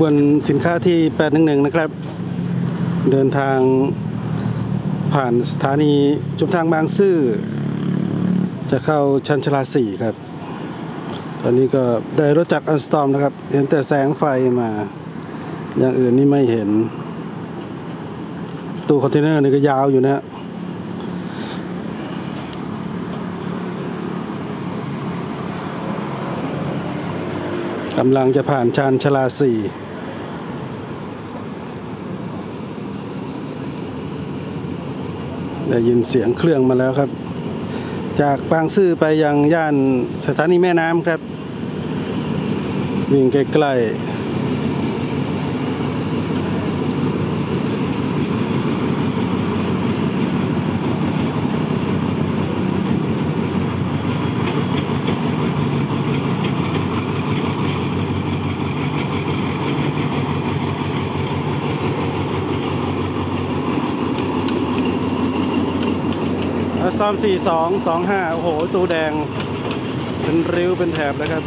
บวนสินค้าที่ 811 นะครับ เดินทางผ่านสถานีชุมทางบางซื่อ จะเข้าชันชลาสี่ครับ ตอนนี้ก็ได้รถจักรอันสตอมนะครับ เห็นแต่แสงไฟมา อย่างอื่นนี่ไม่เห็น ตู้คอนเทนเนอร์นี่ก็ยาวอยู่นะฮะกำลังจะผ่านชานชลาสี่ ได้ยินเสียงเครื่องมาแล้วครับ จากบางซื่อไปยังย่านสถานีแม่น้ำครับ วิ่งใกล้ๆ สามสี่สองสองห้าโอ้โห ตูแดง เป็นริ้วเป็นแถบแล้วครับ